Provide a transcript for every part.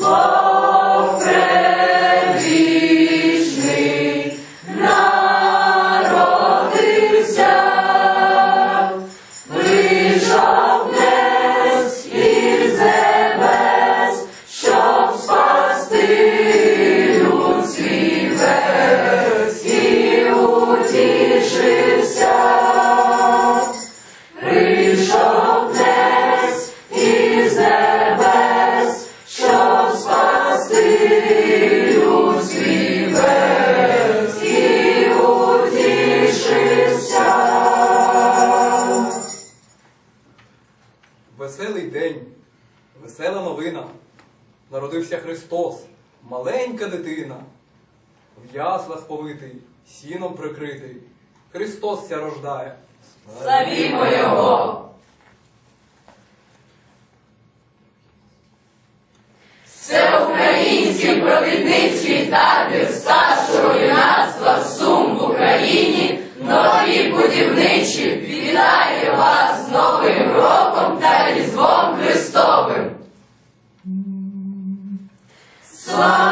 Oh. Веселий день, весела новина. Народився Христос, маленька дитина. В яслах повитий, сіном прикритий. Христос ся рождає. Славімо Його! Перший провідницький табір старшого юнацтва Сум в Україні, нові будівничі, вітає вас з Новим роком та Різдвом Христовим. Слава!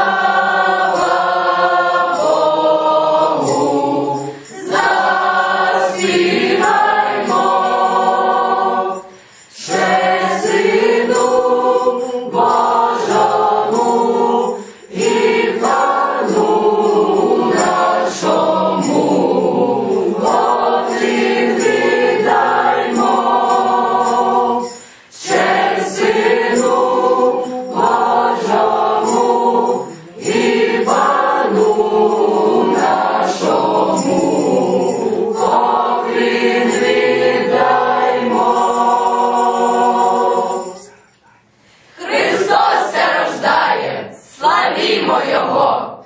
Славімо його.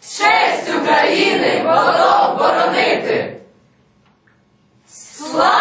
Честь України воно боронити. Слава!